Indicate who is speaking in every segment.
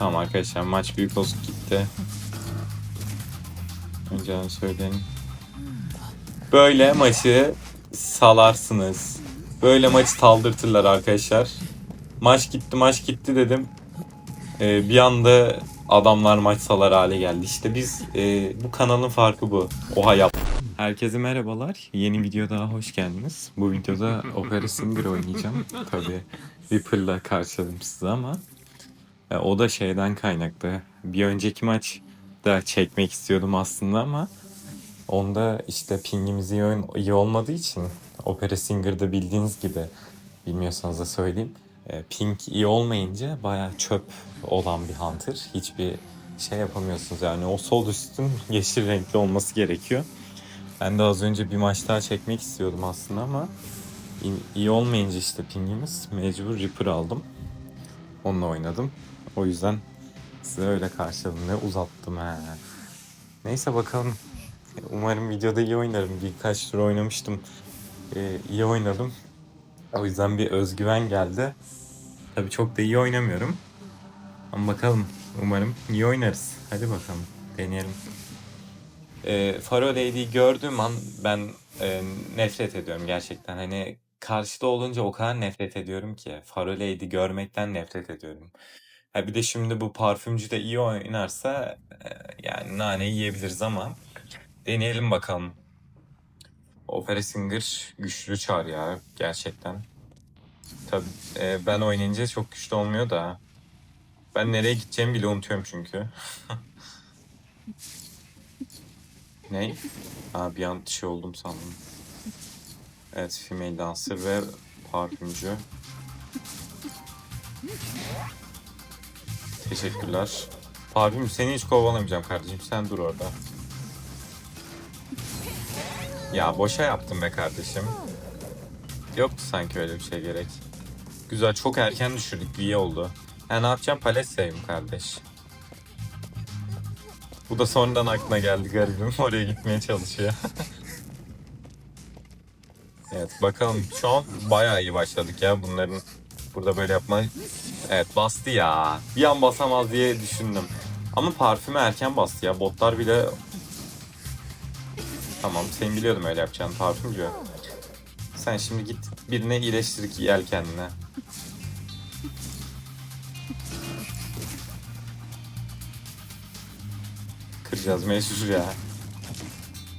Speaker 1: Tamam arkadaşlar maç büyük olsun gitti. Önce onu söyleyelim. Böyle maçı salarsınız. Böyle maçı taldırtırlar arkadaşlar. Maç gitti maç gitti dedim. Ee, bir anda adamlar maç salar hale geldi. İşte biz e, bu kanalın farkı bu. Oha yap. Herkese merhabalar. Yeni video daha hoş geldiniz. Bu videoda Opera Singer oynayacağım. Tabii Reaper'la karşıladım sizi ama o da şeyden kaynaklı. Bir önceki maç da çekmek istiyordum aslında ama onda işte pingimiz iyi, iyi olmadığı için Opera Singer'da bildiğiniz gibi bilmiyorsanız da söyleyeyim. E, ping iyi olmayınca bayağı çöp olan bir hunter. Hiçbir şey yapamıyorsunuz yani o sol üstün yeşil renkli olması gerekiyor. Ben de az önce bir maç daha çekmek istiyordum aslında ama iyi olmayınca işte pingimiz mecbur Reaper aldım. Onunla oynadım. O yüzden size öyle karşıladım. Ne uzattım he. Neyse bakalım. Umarım videoda iyi oynarım. Birkaç tur oynamıştım. Ee, iyi oynadım. O yüzden bir özgüven geldi. Tabii çok da iyi oynamıyorum. Ama bakalım. Umarım iyi oynarız. Hadi bakalım. Deneyelim. Ee, Faro Lady'yi gördüğüm an ben e, nefret ediyorum gerçekten. Hani karşıda olunca o kadar nefret ediyorum ki. Faro Lady görmekten nefret ediyorum. Ha bir de şimdi bu parfümcü de iyi oynarsa e, yani nane yiyebiliriz ama deneyelim bakalım. Opera Singer güçlü çağır ya gerçekten. Tabii e, ben oynayınca çok güçlü olmuyor da. Ben nereye gideceğimi bile unutuyorum çünkü. Ne? Ha bir an şey oldum sandım. Evet, female dancer ve parfümcü. Teşekkürler. Parfüm seni hiç kovalamayacağım kardeşim. Sen dur orada. Ya boşa yaptım be kardeşim. Yoktu sanki öyle bir şey gerek. Güzel çok erken düşürdük. iyi oldu. Ha ne yapacağım? Palet sayayım kardeş. Bu da sonradan aklına geldi garibim. Oraya gitmeye çalışıyor. evet bakalım. Şu an bayağı iyi başladık ya bunların burada böyle yapma. Evet bastı ya. Bir an basamaz diye düşündüm. Ama parfümü erken bastı ya. Botlar bile... Tamam seni biliyordum öyle yapacağını parfümcü. Sen şimdi git birine iyileştir ki gel kendine. Kıracağız mecbur ya.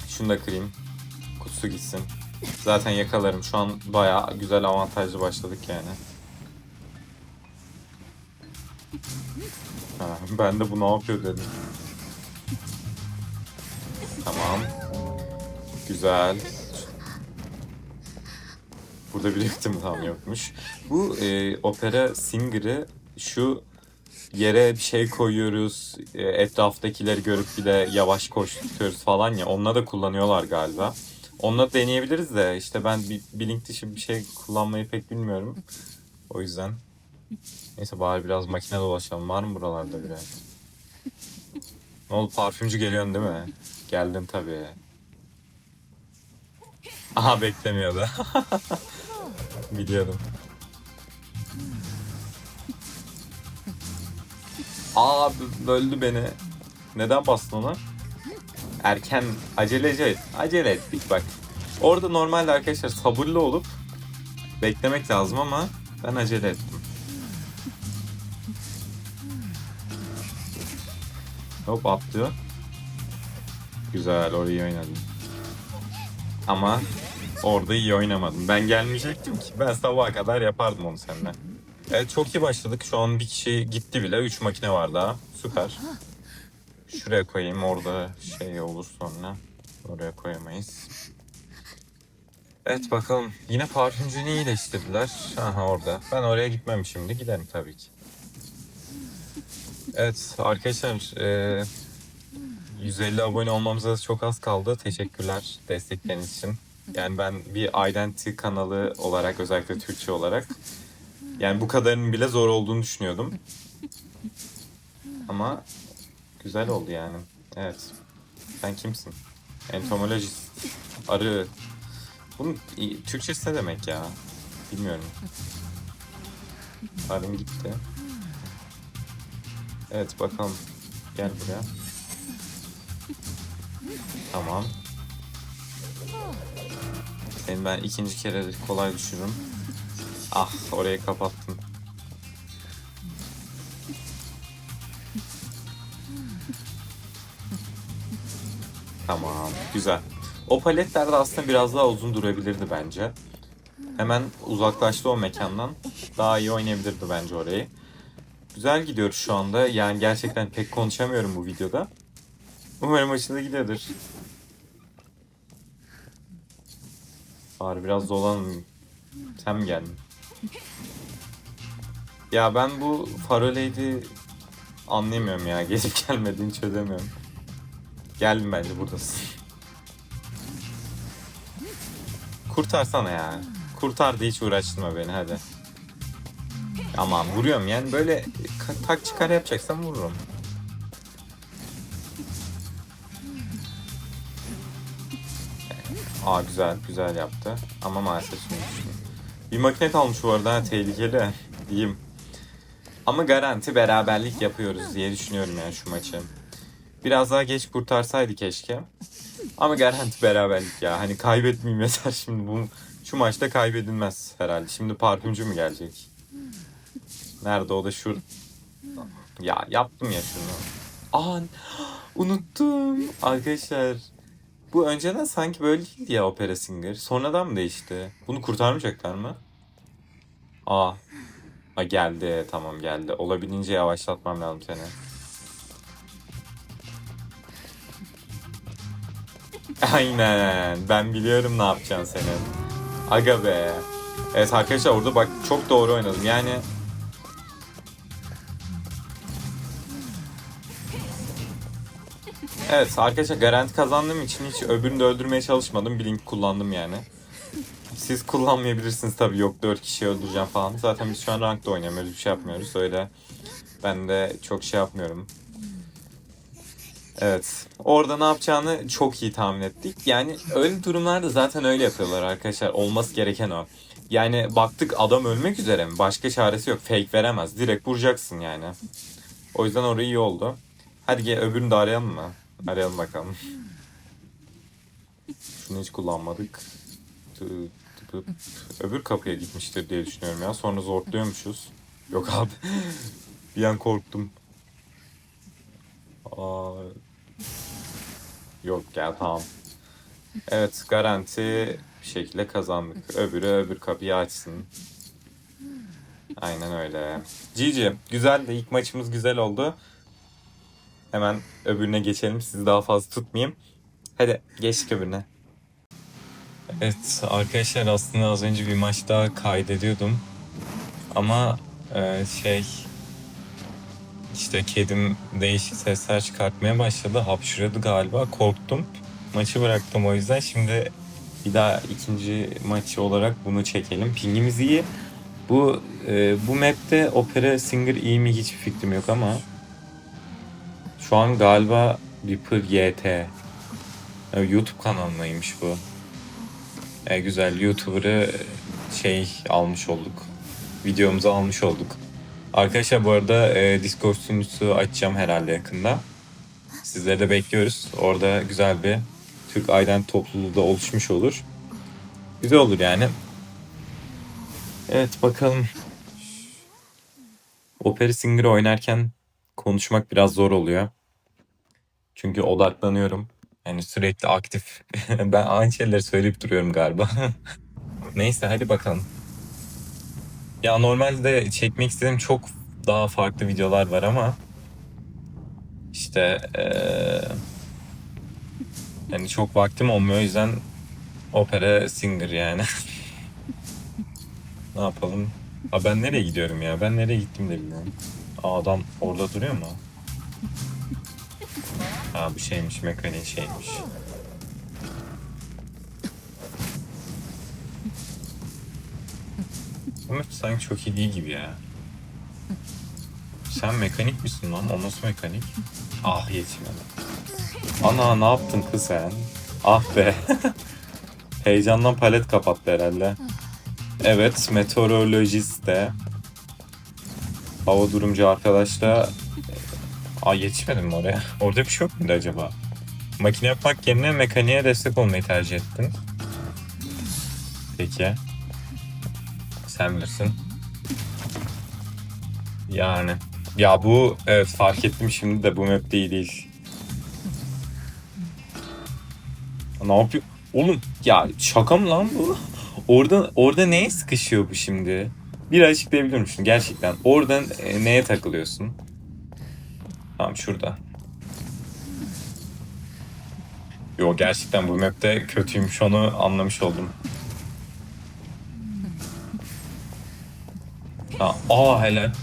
Speaker 1: Şunu da kırayım. Kutusu gitsin. Zaten yakalarım. Şu an bayağı güzel avantajlı başladık yani. Ben de bu ne yapıyor dedim. Tamam. Güzel. Burada bir mi tam yokmuş. Bu e, opera singer'ı şu yere bir şey koyuyoruz, e, etraftakileri görüp bir de yavaş koşturuyoruz falan ya. Onunla da kullanıyorlar galiba. Onunla deneyebiliriz de işte ben bir, bir link dışı bir şey kullanmayı pek bilmiyorum. O yüzden. Neyse bari biraz makine dolaşalım. Var mı buralarda biraz? Ne oldu parfümcü geliyorsun değil mi? Geldin tabii. Aha beklemiyordu. Biliyordum. Aa böldü beni. Neden bastın ona? Erken acelece acele ettik bak. Orada normalde arkadaşlar sabırlı olup beklemek lazım ama ben acele ettim. Hop atlıyor. Güzel orayı oynadım. Ama orada iyi oynamadım. Ben gelmeyecektim ki. Ben sabaha kadar yapardım onu seninle. Evet çok iyi başladık. Şu an bir kişi gitti bile. 3 makine var daha. Süper. Şuraya koyayım. Orada şey olur sonra. Oraya koyamayız. Evet bakalım. Yine parfümcünü iyileştirdiler. Aha orada. Ben oraya gitmem şimdi. Giderim tabii ki. Evet arkadaşlar. eee 150 abone olmamıza çok az kaldı. Teşekkürler destekleriniz için. Yani ben bir Identity kanalı olarak özellikle Türkçe olarak yani bu kadarının bile zor olduğunu düşünüyordum. Ama güzel oldu yani. Evet. Sen kimsin? Entomolojist. Arı. Bunun Türkçesi ne demek ya? Bilmiyorum. Arım gitti. Evet bakalım. Gel buraya. Tamam. Seni ben ikinci kere kolay düşürürüm. Ah orayı kapattım. Tamam güzel. O paletler de aslında biraz daha uzun durabilirdi bence. Hemen uzaklaştı o mekandan. Daha iyi oynayabilirdi bence orayı. Güzel gidiyoruz şu anda. Yani gerçekten pek konuşamıyorum bu videoda. Umarım hoşuna gidiyordur. Bari biraz dolanın. Sen mi geldin? Ya ben bu Faroleydi anlayamıyorum ya. Gelip gelmediğini çözemiyorum. Geldim bence buradasın. Kurtarsana ya. Kurtardı hiç uğraştırma beni hadi. Aman vuruyorum yani böyle tak çıkar yapacaksam vururum. Aa güzel güzel yaptı ama maalesef şimdi. Bir makine kalmış bu arada tehlikeli diyeyim. Ama garanti beraberlik yapıyoruz diye düşünüyorum yani şu maçı. Biraz daha geç kurtarsaydı keşke. Ama garanti beraberlik ya. Hani kaybetmeyeyim yeter şimdi bu şu maçta kaybedilmez herhalde. Şimdi parfümcü mü gelecek? Nerede o da şu Ya yaptım ya şunu. Aa unuttum arkadaşlar. Bu önceden sanki böyle değildi ya Opera Singer. Sonradan mı değişti? Bunu kurtarmayacaklar mı? Aa. Ha geldi. Tamam geldi. Olabildiğince yavaşlatmam lazım seni. Aynen. Ben biliyorum ne yapacaksın senin. Aga be. Evet arkadaşlar orada bak çok doğru oynadım. Yani Evet arkadaşlar garanti kazandığım için hiç öbürünü de öldürmeye çalışmadım. Blink kullandım yani. Siz kullanmayabilirsiniz tabii yok 4 kişi öldüreceğim falan. Zaten biz şu an rankta oynamıyoruz bir şey yapmıyoruz öyle. Ben de çok şey yapmıyorum. Evet. Orada ne yapacağını çok iyi tahmin ettik. Yani öyle durumlarda zaten öyle yapıyorlar arkadaşlar. Olması gereken o. Yani baktık adam ölmek üzere mi? Başka çaresi yok. Fake veremez. Direkt vuracaksın yani. O yüzden orayı iyi oldu. Hadi gel öbürünü de arayalım mı? Arayalım bakalım. Şunu hiç kullanmadık. Öbür kapıya gitmiştir diye düşünüyorum ya. Sonra zorluyormuşuz. Yok abi. Bir an korktum. Aa, yok ya tamam. Evet garanti bir şekilde kazandık. Öbürü öbür kapıyı açsın. Aynen öyle. GG. Güzel de ilk maçımız güzel oldu. Hemen öbürüne geçelim. Sizi daha fazla tutmayayım. Hadi geçtik öbürüne. Evet arkadaşlar aslında az önce bir maç daha kaydediyordum. Ama e, şey işte kedim değişik sesler çıkartmaya başladı. Hapşırıyordu galiba. Korktum. Maçı bıraktım o yüzden. Şimdi bir daha ikinci maçı olarak bunu çekelim. Pingimiz iyi. Bu e, bu map'te Opera Singer iyi mi hiçbir fikrim yok ama şu an galiba Reaper YT. YouTube kanalındaymış bu. E, güzel YouTuber'ı şey almış olduk. Videomuzu almış olduk. Arkadaşlar bu arada e, Discord sunucusu açacağım herhalde yakında. Sizleri de bekliyoruz. Orada güzel bir Türk Aydın topluluğu da oluşmuş olur. Güzel olur yani. Evet bakalım. Opera Singer oynarken konuşmak biraz zor oluyor. Çünkü odaklanıyorum. Yani sürekli aktif. ben aynı şeyleri söyleyip duruyorum galiba. Neyse hadi bakalım. Ya normalde çekmek istediğim çok daha farklı videolar var ama işte eee yani çok vaktim olmuyor o yüzden opera singer yani. ne yapalım? Ha ben nereye gidiyorum ya? Ben nereye gittim de bilmiyorum. Aa, adam orada duruyor mu? Ha bu şeymiş mekanik şeymiş. Ama sanki çok iyi değil gibi ya. Sen mekanik misin lan? O nasıl mekanik? Ah yetmedi. Ana ne yaptın kız sen? Ah be. Heyecandan palet kapattı herhalde. Evet meteorolojist de hava durumcu arkadaş da Aa yetişmedim mi oraya? Orada bir şey yok muydu acaba? Makine yapmak yerine mekaniğe destek olmayı tercih ettin. Peki. Sen bilirsin. Yani. Ya bu evet fark ettim şimdi de bu map iyi değil. Ne yapıyor? Oğlum ya şaka mı lan bu? Orada orada neye sıkışıyor bu şimdi? Bir açıklayabilir misin gerçekten? Oradan e, neye takılıyorsun? Tamam şurada. Yo gerçekten bu map'te kötüymüş onu anlamış oldum. Ha, aa helal.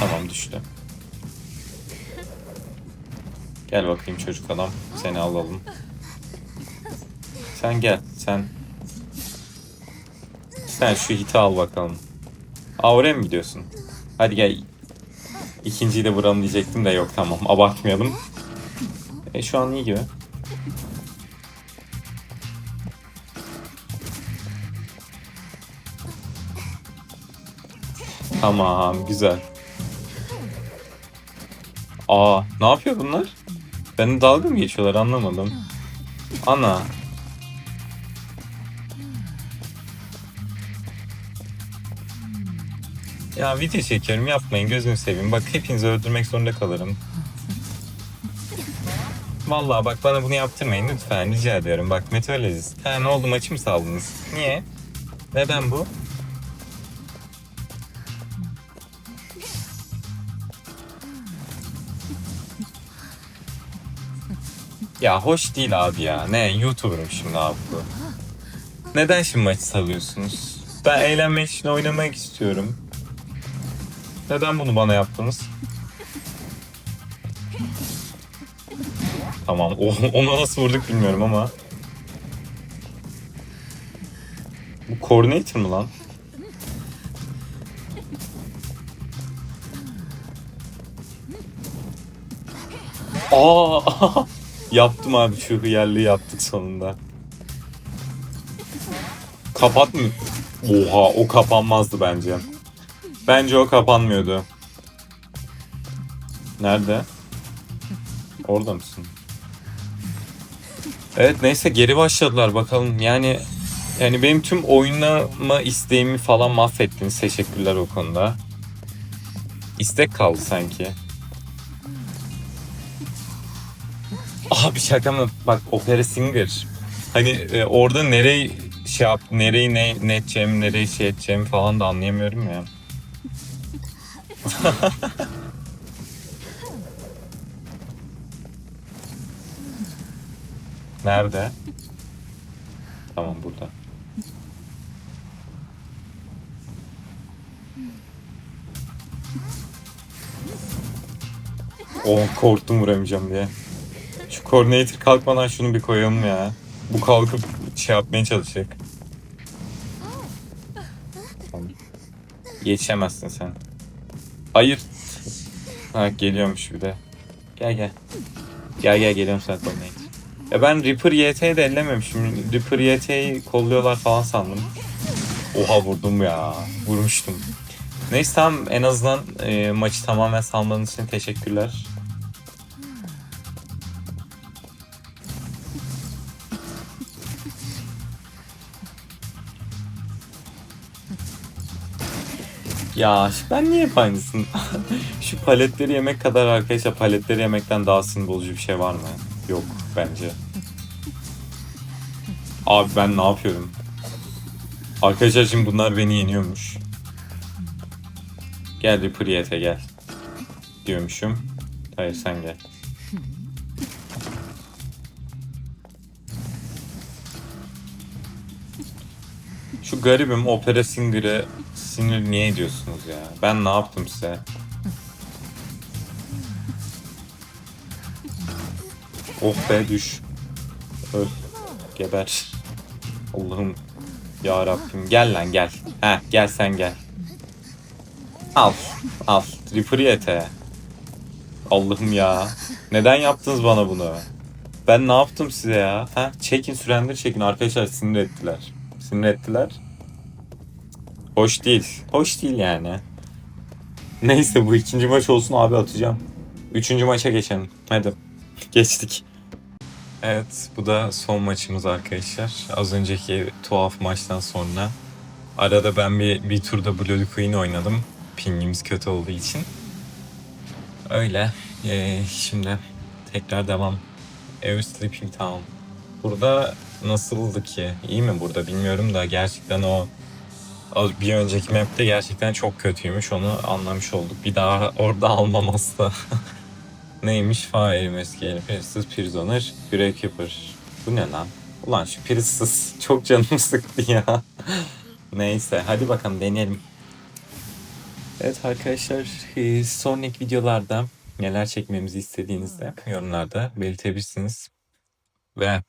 Speaker 1: Tamam düştü. Gel bakayım çocuk adam. Seni alalım. Sen gel. Sen. Sen şu hiti al bakalım. Aa oraya mı gidiyorsun? Hadi gel. İkinciyi de vuralım diyecektim de yok tamam. Abartmayalım. E şu an iyi gibi. Tamam güzel. Aa ne yapıyor bunlar? Beni dalga mı geçiyorlar anlamadım. Ana. Ya video çekiyorum yapmayın gözünü seveyim. Bak hepinizi öldürmek zorunda kalırım. Vallahi bak bana bunu yaptırmayın lütfen rica ediyorum. Bak Meteorolojist. Ha ne oldu maçı mı saldınız? Niye? Neden bu? Ya hoş değil abi ya. Ne YouTuber'ım şimdi abi bu. Neden şimdi maçı salıyorsunuz? Ben eğlenmek için oynamak istiyorum. Neden bunu bana yaptınız? Tamam. O, ona nasıl vurduk bilmiyorum ama. Bu coordinator mı lan? Aa! Yaptım abi şu hıyarlığı yaptık sonunda. Kapat mı? Oha o kapanmazdı bence. Bence o kapanmıyordu. Nerede? Orada mısın? Evet neyse geri başladılar bakalım. Yani yani benim tüm oynama isteğimi falan mahvettiniz. Teşekkürler o konuda. İstek kaldı sanki. Abi şaka mı? Bak Opera Singer. Hani e, orada nereyi şey yap, nereyi ne, ne edeceğim, nereyi şey edeceğim falan da anlayamıyorum ya. Nerede? Tamam burada. Oh korktum vuramayacağım diye. Şu coordinator kalkmadan şunu bir koyalım ya. Bu kalkıp şey yapmaya çalışacak. Tamam. Yetişemezsin sen. Hayır. Ha geliyormuş bir de. Gel gel. Gel gel geliyorum sen coordinator. Ya ben Reaper YT'yi de ellememişim. Reaper YT'yi kolluyorlar falan sandım. Oha vurdum ya. Vurmuştum. Neyse tamam en azından e, maçı tamamen salmanız için teşekkürler. Ya ben niye hep aynısını? Şu paletleri yemek kadar arkadaşlar paletleri yemekten daha sinir bozucu bir şey var mı? Yok bence. Abi ben ne yapıyorum? Arkadaşlar şimdi bunlar beni yeniyormuş. Gel Priyete gel. Diyormuşum. Hayır sen gel. Şu garibim Opera Singer'e sinir niye ediyorsunuz ya? Ben ne yaptım size? Oh be düş. Öl. Geber. Allah'ım ya Rabbim gel lan gel. He gel sen gel. Al. Al. Tripriete. Allah'ım ya. Neden yaptınız bana bunu? Ben ne yaptım size ya? Ha? Çekin sürendir çekin. Arkadaşlar sinir ettiler. Sinir ettiler. Hoş değil. Hoş değil yani. Neyse bu ikinci maç olsun abi atacağım. Üçüncü maça geçelim. Hadi. Geçtik. Evet bu da son maçımız arkadaşlar. Az önceki tuhaf maçtan sonra. Arada ben bir, bir turda Bloody Queen oynadım. Pingimiz kötü olduğu için. Öyle. Ee, şimdi tekrar devam. Ev Sleeping Town. Burada nasıldı ki? İyi mi burada bilmiyorum da gerçekten o bir önceki map'te gerçekten çok kötüymüş. Onu anlamış olduk. Bir daha orada almam asla. Neymiş? Fire Mescale, Priestess, Prisoner, Gravekeeper. Bu ne lan? Ulan şu Priestess çok canımı sıktı ya. Neyse hadi bakalım deneyelim. Evet arkadaşlar e, sonraki videolarda neler çekmemizi istediğinizde yorumlarda belirtebilirsiniz. Ve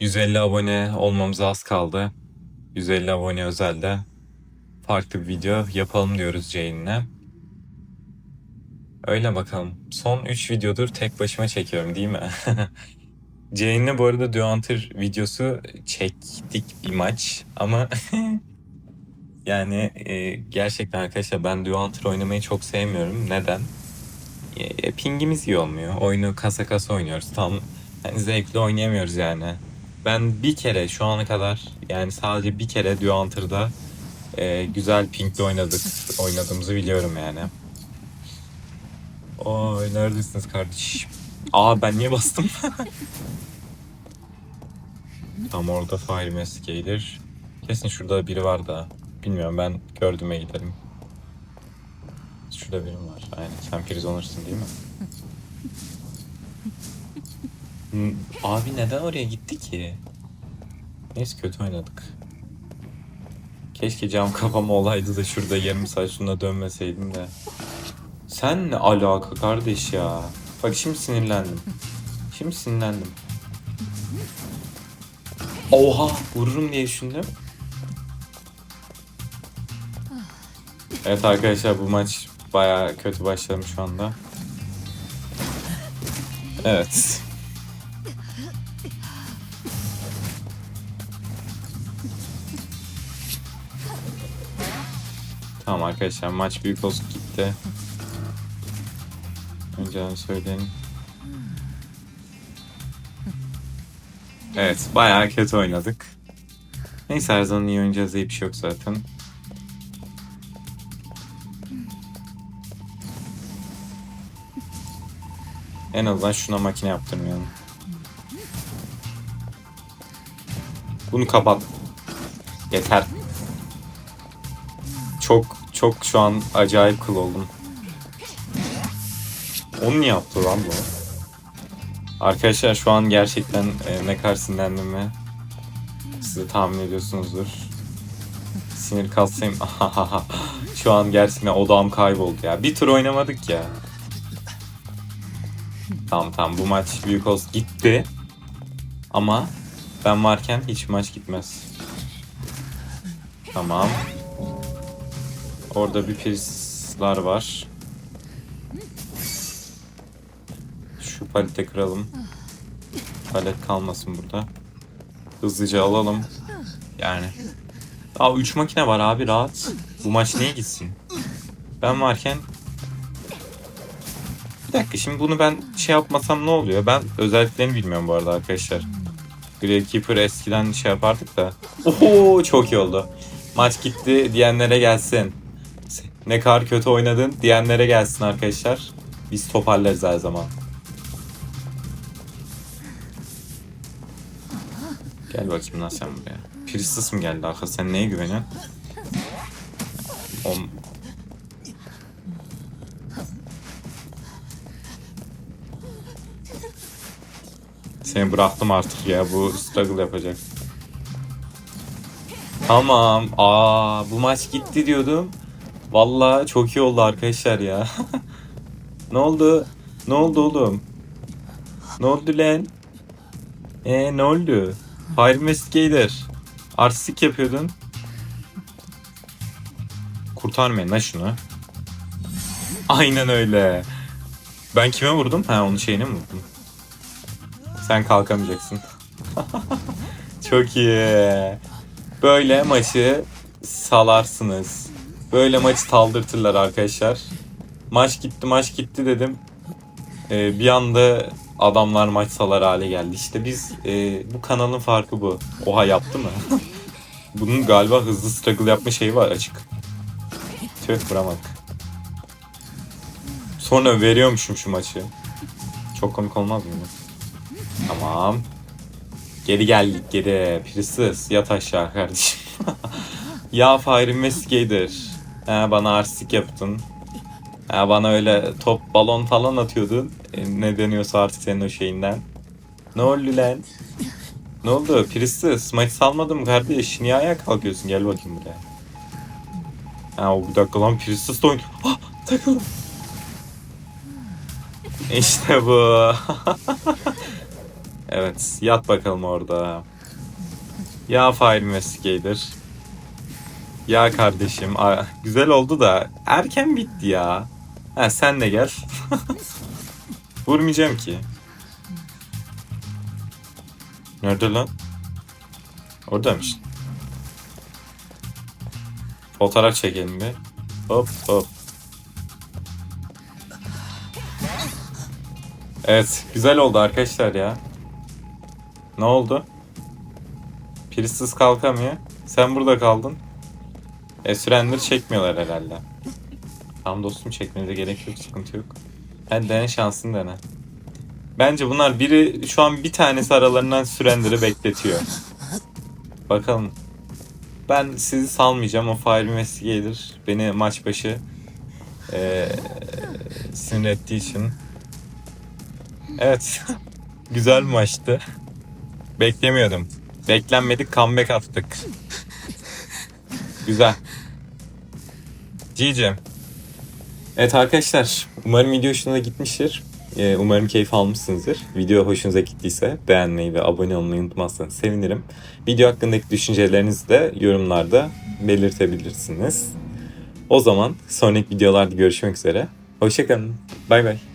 Speaker 1: 150 abone olmamıza az kaldı. 150 abone özelde farklı bir video yapalım diyoruz Jane'le. Öyle bakalım. Son 3 videodur tek başıma çekiyorum değil mi? Jane'le bu arada Duanter videosu çektik bir maç ama yani e, gerçekten arkadaşlar ben Duanter oynamayı çok sevmiyorum. Neden? E, pingimiz iyi olmuyor. Oyunu kasa kasa oynuyoruz. Tam yani zevkli oynayamıyoruz yani. Ben bir kere şu ana kadar yani sadece bir kere Duanter'da e, güzel pinkle oynadık oynadığımızı biliyorum yani. Oy neredesiniz kardeşim? Aa ben niye bastım? Tam orada Fire Mask. Kesin şurada biri var da. Bilmiyorum ben gördüğüme giderim. Şurada birim var. Aynen. Sen prisoner'sın değil mi? Hmm, Abi neden oraya gitti ki? Neyse kötü oynadık. Keşke cam kafam olaydı da şurada yarım saat şuna dönmeseydim de. Sen ne alaka kardeş ya? Bak şimdi sinirlendim. Şimdi sinirlendim. Oha vururum diye düşündüm. Evet arkadaşlar bu maç baya kötü başladım şu anda. Evet. Tamam arkadaşlar maç büyük olsun gitti. Önceden söyleyelim. Evet bayağı kötü oynadık. Neyse her zaman iyi oynayacağız diye bir şey yok zaten. En azından şuna makine yaptırmayalım. Bunu kapat. Yeter. Çok şu an acayip kıl oldum. Onu niye yaptı lan bu? Arkadaşlar şu an gerçekten e, ne kadar sinirlendiğimi siz de tahmin ediyorsunuzdur. Sinir kalsayım. şu an gerçekten odağım kayboldu ya. Bir tur oynamadık ya. Tamam tamam bu maç büyük olsun gitti. Ama ben varken hiç maç gitmez. Tamam. Orada bir pirsler var. Şu palete kıralım. Palet kalmasın burada. Hızlıca alalım. Yani. Aa 3 makine var abi rahat. Bu maç niye gitsin? Ben varken bir dakika şimdi bunu ben şey yapmasam ne oluyor? Ben özelliklerini bilmiyorum bu arada arkadaşlar. Gravekeeper eskiden şey yapardık da. Oho çok iyi oldu. Maç gitti diyenlere gelsin. Ne kadar kötü oynadın diyenlere gelsin arkadaşlar. Biz toparlarız her zaman. Gel bakayım lan sen buraya. Priestess mı geldi arka? Sen neye güveniyorsun? On... Seni bıraktım artık ya. Bu struggle yapacak. Tamam. Aa, bu maç gitti diyordum. Vallahi çok iyi oldu arkadaşlar ya. ne oldu? Ne oldu oğlum? Ne oldu lan? Ee ne oldu? Fire Investigator. Artistik yapıyordun. Kurtarmayın lan şunu. Aynen öyle. Ben kime vurdum? Ha onun şeyine mi vurdum? Sen kalkamayacaksın. Çok iyi. Böyle maçı salarsınız. Böyle maçı taldırtırlar arkadaşlar. Maç gitti maç gitti dedim. Ee, bir anda adamlar maç salar hale geldi. İşte biz e, bu kanalın farkı bu. Oha yaptı mı? Bunun galiba hızlı struggle yapma şeyi var açık. Tüh vuramadık. Sonra veriyormuşum şu maçı. Çok komik olmaz mı? Tamam. Geri geldik geri. Princess yat aşağı kardeşim. ya Fire Investigator. Ha, bana artistik yaptın. Ha, bana öyle top balon falan atıyordun. E, ne deniyorsa artık senin o şeyinden. Ne oldu lan? Ne oldu? Princess maçı salmadın mı kardeş? Niye ayağa kalkıyorsun? Gel bakayım buraya. Ha o bir dakika lan de oynuyor. Ah takıldım. İşte bu. evet yat bakalım orada. Ya Fire Investigator. Ya kardeşim. Güzel oldu da erken bitti ya. Ha sen de gel. Vurmayacağım ki. Nerede lan? Oradaymış. Fotoğraf çekelim bir. Hop hop. Evet, güzel oldu arkadaşlar ya. Ne oldu? Prissiz kalkamıyor. Sen burada kaldın. E sürendir çekmiyorlar herhalde. Tamam dostum çekmenize gerek yok, sıkıntı yok. Hadi dene şansını dene. Bence bunlar biri şu an bir tanesi aralarından sürendir'i bekletiyor. Bakalım. Ben sizi salmayacağım. O Fire Investigator beni maç başı eee sinir ettiği için. Evet. Güzel maçtı. Beklemiyordum. Beklenmedik comeback attık. Güzel. GG'm. Evet arkadaşlar. Umarım video hoşunuza gitmiştir. Ee, Umarım keyif almışsınızdır. Video hoşunuza gittiyse beğenmeyi ve abone olmayı unutmazsanız sevinirim. Video hakkındaki düşüncelerinizi de yorumlarda belirtebilirsiniz. O zaman sonraki videolarda görüşmek üzere. Hoşçakalın. Bay bay.